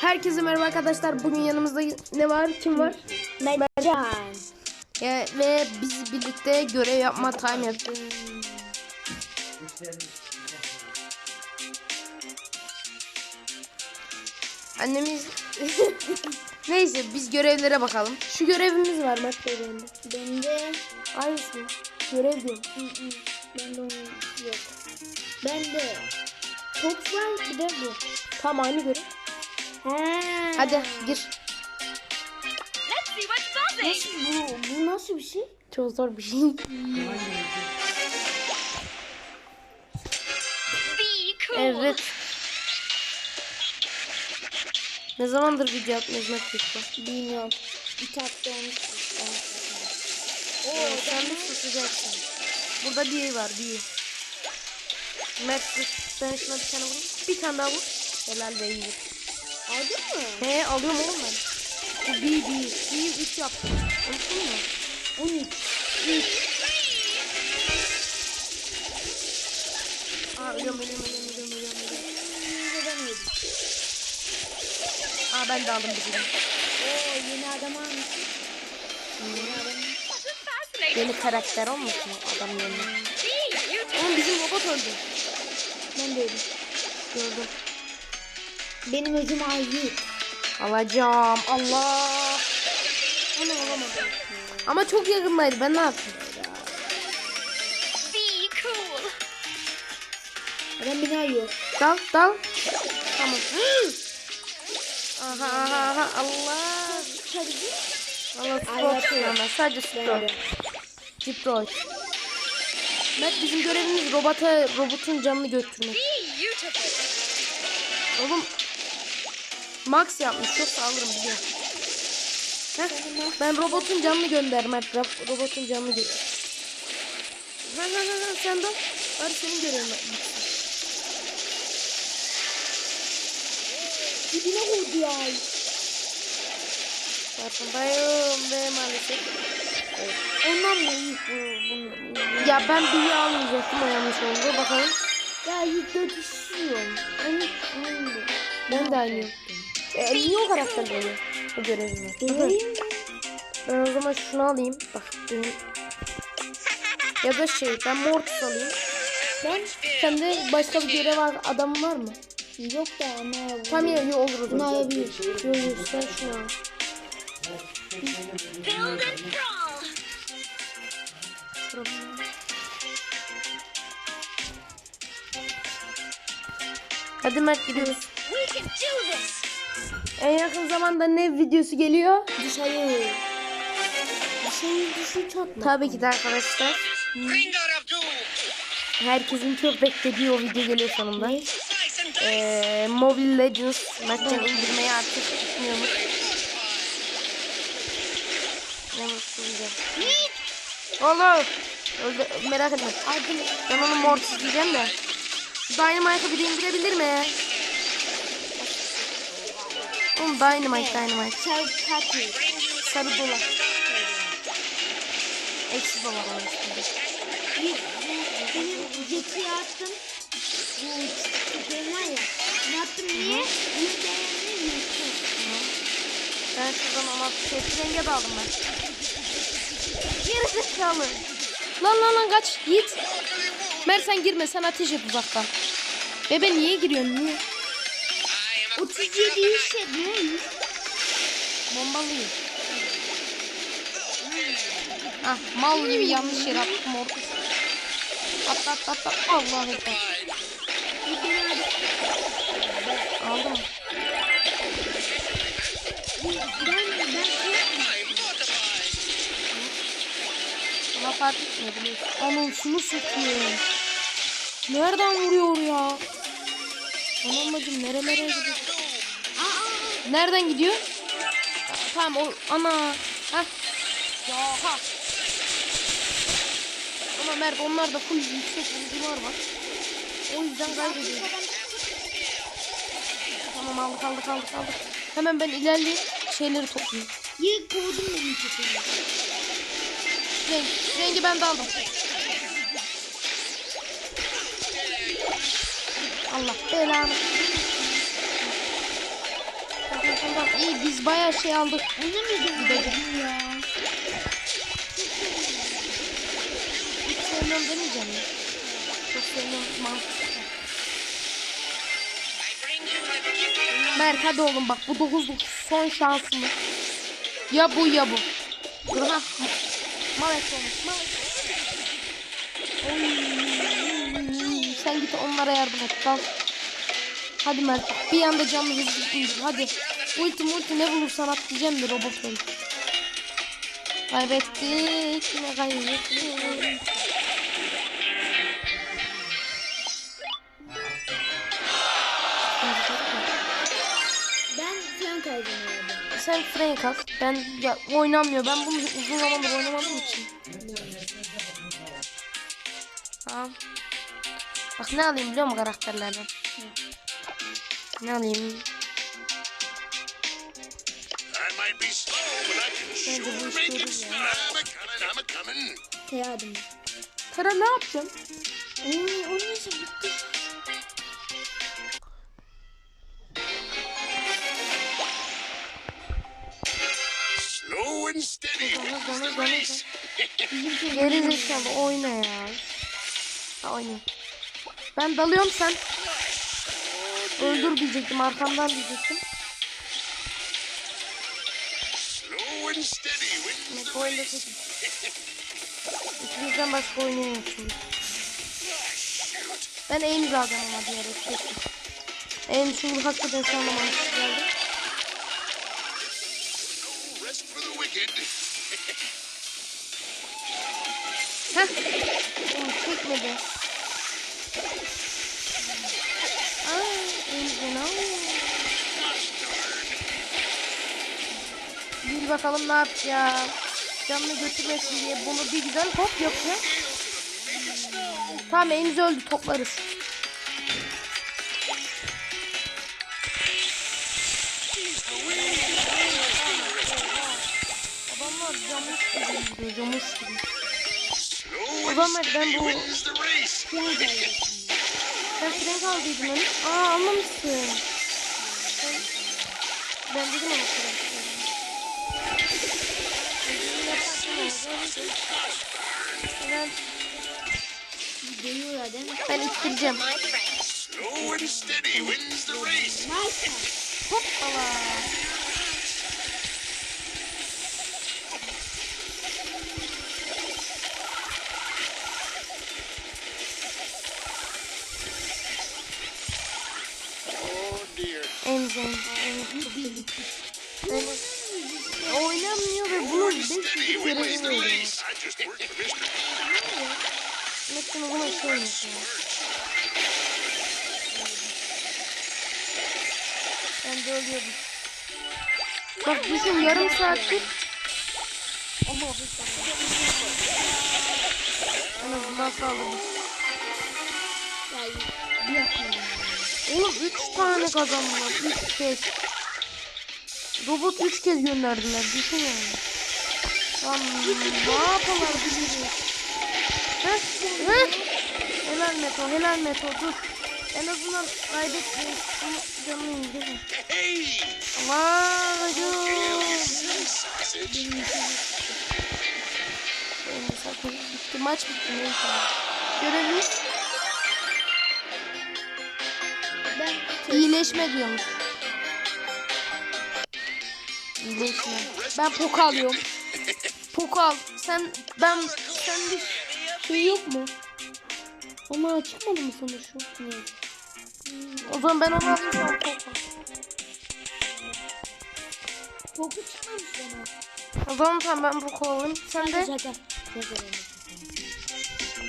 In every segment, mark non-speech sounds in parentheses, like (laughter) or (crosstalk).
Herkese merhaba arkadaşlar. Bugün yanımızda ne var? Kim var? Mercan. Ya, ve biz birlikte görev yapma time yapıyoruz. Annemiz (laughs) Neyse biz görevlere bakalım. Şu görevimiz var Mert Bey bende. Aynısı. Görev diyorum. Hı. bende onun yok. Bende top var bir de bu. Tam aynı görev. Hadi gir. Nasıl bu? Bu nasıl bir şey? Çok zor bir şey. Evet. Ne zamandır video atmıyoruz Bey? Bilmiyorum. Bir hafta olmuş. Oo, sen de susacaksın. Burada bir var bir. Mert ben şuna bir tane vurayım. Bir tane daha vur. Helal be iyi. Aldın mı? He alıyorum oğlum ben. Bu bir bir. Bir üç yaptım. Unuttun mu? 13. Üç. Aa ölüyorum ölüyorum ölüyorum ölüyorum ölüyorum. Neden yedim? Aa ben de aldım bir tane. Oo yeni adam almış. Yeni adam. Yeni karakter olmuş mu adam yerine? Oğlum bizim robot öldü. Ben de yedim. Gördüm. Benim öcüm ayı. Alacağım. Allah. Onu alamadım. Ama çok yakındaydı. Ben ne yapayım? Ben bina yok. Dal dal. Tamam. Aha aha aha Allah. Allah yapıyorum. ama sadece stop. Detroit. Mert bizim görevimiz robota robotun canını götürmek. Oğlum Max yapmış çok sağlarım biliyorum. Heh, ben robotun canını gönder Mert. Ro- Robotun canını götür. Ha ha ha sen de. Bari senin görevin var. Dibine vurdu ya. Farkındayım ve maalesef. Ondan mı iyi bu? bunu- Ya ben bir almayacaktım o yanlış oldu. Bakalım. Ya ilk dört istiyorum. Onu onu Ben de aynı. E, niye o karakter böyle? O görevimi. Deneyim mi? Ben o zaman şunu alayım. Bak benim. Ya da şey ben Mortis alayım. Ben Sende başka bir görev var, adam var mı? yok da ama Tam ya olur o zaman. alabilir. Yok yok sen şunu al. Problem. Hadi Mert gidiyoruz. En yakın zamanda ne videosu geliyor? Dışarı. Dışarı dışı çatma. Tabii ki de arkadaşlar. Herkesin çok beklediği o video geliyor sonunda. And! Ee, Mobile Legends Mertcan indirmeyi artık düşünüyormuş. Ne bakacağım. Oğlum. Öldü, merak etme. Adım Ben onu Mortis diyeceğim de. Dynamite'ı bir indirebilir mi? Oğlum Dynamite Dynamite. Çay katil. Sarı dolar. Eksi dolar benim jeti attım. Şuradan ona şey renge de aldım ben. Geri zekalı. Lan lan lan kaç git. Mer sen girme sen ateş et uzaktan. Bebe niye giriyorsun niye? I am a 37 işte ne? Bombalıyım. Ah mal gibi yanlış yere attım orada. At at at at. Allah ekber. Bir bina Aldım. Fark biliyorsun. Aman şunu satayım. Nereden vuruyor ya? Aman bacım nerelere gidiyor? Nereden gidiyor? Tamam o ana. Hah. Ya ha. Ama Mert onlar da full yüksek vurucular var. O yüzden kaybediyor. Tamam aldık aldık aldık aldık. Hemen ben ilerleyip şeyleri toplayayım. Yık kovdum benim köpeğimi. Renk, rengi ben de aldım. Allah belanı. İyi biz bayağı şey aldık. Onu mu gidelim ya? Hiç sevmiyorum demeyeceğim ya. Çok sevmiyorum mantıklı. Mert hadi oğlum bak bu 9'luk son şansımız. Ya bu ya bu. Dur ha. Malet olmuş. Malet. Oy, Sen git onlara yardım et. Dal. Hadi Mert. Bir anda canlı hızlı indir. Hadi. Ulti multi ne bulursan atlayacağım bir robot herif. Kaybettik. Yine kaybettik. Sen Frank al. Ben ya oynamıyor. Ben bunu uzun zamandır oynamadığım için. Tamam. Bak ne alayım biliyor musun karakterlerden? Ne alayım? Bence bu iş it. ya. Tara ne yapacaksın? Oo, o neyse bitti. The bana, race. Geri zekalı oyna ya. Ha oynayayım. Ben dalıyorum sen. Öldür diyecektim arkamdan diyecektim. Ne the bu oyunda race. seçim. İkimizden başka oynayamıyor şimdi. Ben aim alacağım ama diyerek seçtim. Aim çünkü hakikaten şu Bir bakalım ne yapacağım. Canını götürmesin diye bunu bir güzel hop yapıyor. Tamam elimiz öldü toplarız. Adamlar camış gibi camış gibi. Zaman ben bu- the race. Sen frenk aldıydın hani. Aa almamışsın. Sen... Ben dedim ama frenk. Ben, Dönüyorlar değil mi? ben ittireceğim. Slow and steady wins the race. Nice. Hoppala. Oh dear. Emzem. Oynamıyor ve bunu 5 Steady kişi wins the göremiyor. race. I just worked for Mr. Metin o zaman şey oynasın. Ben de ölüyordum. Bak düşün yarım saattir. Ama en azından saldırdım. Yani bir. Oğlum 3 tane kazandılar. 3 kez. Robot 3 kez gönderdiler. Düşün yani. Lan ne yaparlar bilmiyorum. Heh, heh. Helal Meto, helal Meto dur. En azından kaybetmeyiz. Ama canını indir. Hey! Allah hocam. Sausage. Benim zaten bitti. Maç bitti neyse. Görevimiz Ben iyileşme diyormuş. İyileşme. Ben poku alıyorum. Poku al. Sen ben sen bir şey yok mu? Ona çıkmadı mı sana şu? Ne? O zaman ben onu alayım sen poku. al. koku çıkmamış bana. O zaman tamam ben poku alayım. Sen de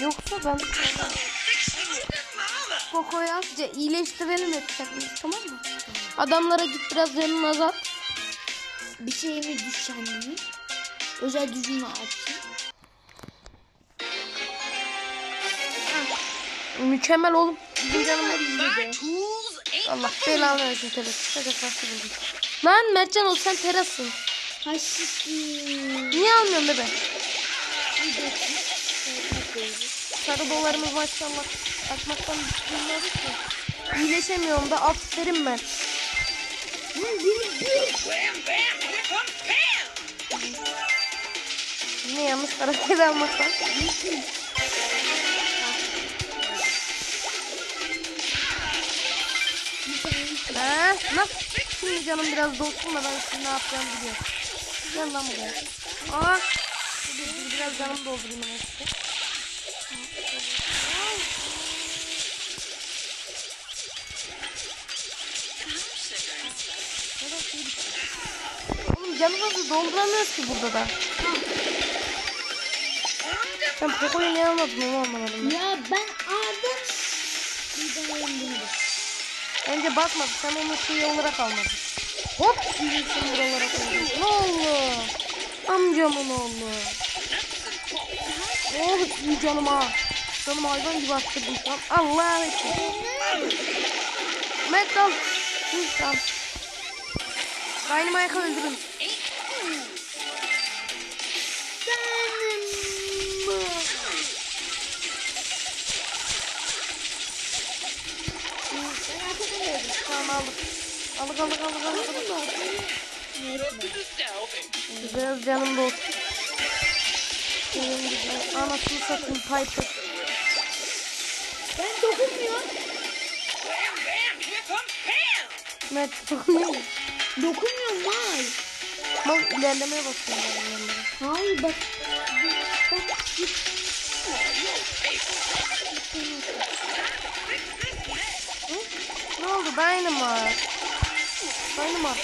yoksa ben azca iyileştirelim yapacakmış tamam mı? Adamlara git biraz canını azalt. Bir şeyimi düşenliği. Özel düzgünü açsın. Mükemmel oğlum. Bizim canım hep My tools ain't Allah belanı versin teras. Şaka farklı buldum. Lan Mertcan ol sen terasın. Haşişli. Niye almıyorsun bebe? Bir. Sarı dolarımız maşallah. Bakmaktan bilmiyoruz ki. İyileşemiyorum da aferin ben. Bir. Bam! Yine yanlış hareket almak var. Ha, nasıl? Şimdi canım biraz dolsun da ben şimdi ne yapacağımı biliyorum. Gel lan buraya. Aa, biraz canım doldurayım ben size. Oğlum canımızı dolduramıyoruz ki burada da. Sen Poco'yu ne almadın onu anlamadım. ben. Ya ben aldım. Bence basmadı. Sen onu şey olarak almadın. Hop! Şimdi sen buralara koydun. Ne oldu? Amcamın oğlu. Oh iyi canım ha. Canım hayvan gibi attırdım an. Allah ekber. Mert al. Hı, tamam. Dynamite'ı öldürün. Aldık aldık aldık. aldık. Salvage. Biraz canım olsun. Benim gibi anasını satayım Piper. Ben! Mert dokunuyor mu? Dokunmuyorum vay. Bak ilerlemeye basıyorum ben ilerlemeye. Hayır bak. Bak git. Ne oldu? Dynamite.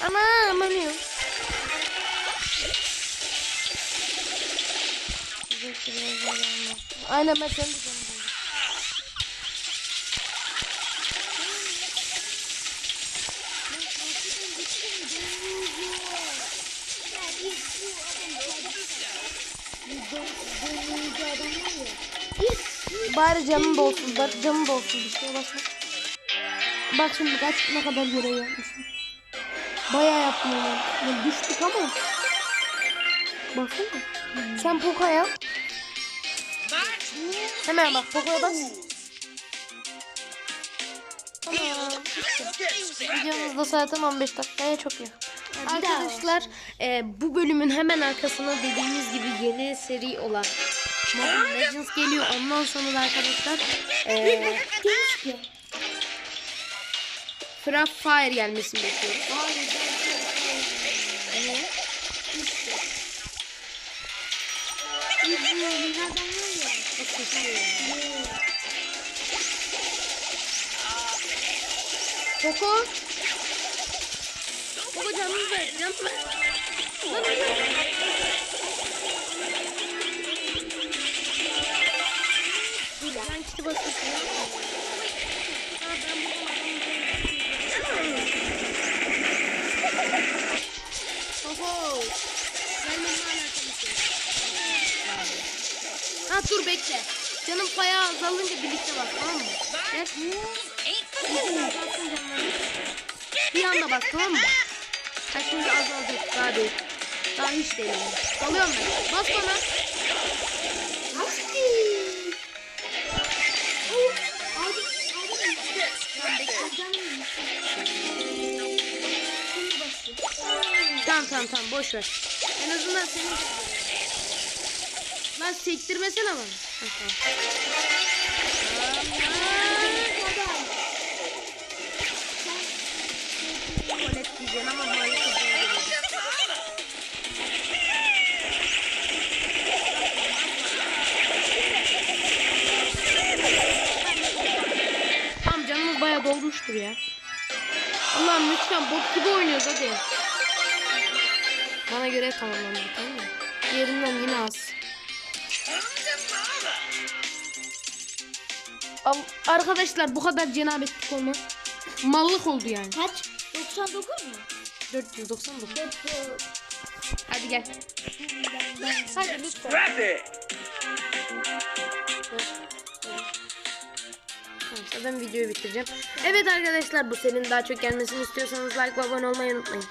Dynamite. Ana ölüyor. Aynen ben sen de. Bari canım da olsun. Bari canım da olsun. Bir şeye basma. Bak şimdi kaç ne kadar görev yapmışım. Bayağı yaptım onu. Ya düştük ama. Baksana. Sen Poco'ya yap. Hemen bak Poco'ya bas. Videomuz da zaten 15 dakikaya çok yakın. Arkadaşlar e, bu bölümün hemen arkasına dediğimiz gibi yeni seri olan Mobile Legends geliyor. Ondan sonra da arkadaşlar e, (laughs) var ya. Çok kötü. Poco. Poco canını ver. Canını ver. Lan lan. Dur ben kiti basıyorsun. Dur bekle. Canım bayağı azalınca birlikte bak tamam mı? Ain't Bir anda bak tamam mı? Ha şimdi azalacak daha değil. Daha hiç değil. Dalıyorum ben. Bas bana. Tamam tamam tamam boş ver. En azından senin Lan sektirmesene bana. Ha, tamam. Canımız bayağı dolmuştur ya. Allah'ım lütfen bot gibi oynuyoruz hadi. Bana göre tamamlandı tamam mı? Diğerinden yine az. Al, arkadaşlar bu kadar cenabetlik olma. Mallık oldu yani. Kaç? 99 mu? 499. Dört. Hadi gel. Hadi lütfen. Neyse ben videoyu bitireceğim. Evet arkadaşlar bu serinin daha çok gelmesini istiyorsanız like ve abone olmayı unutmayın.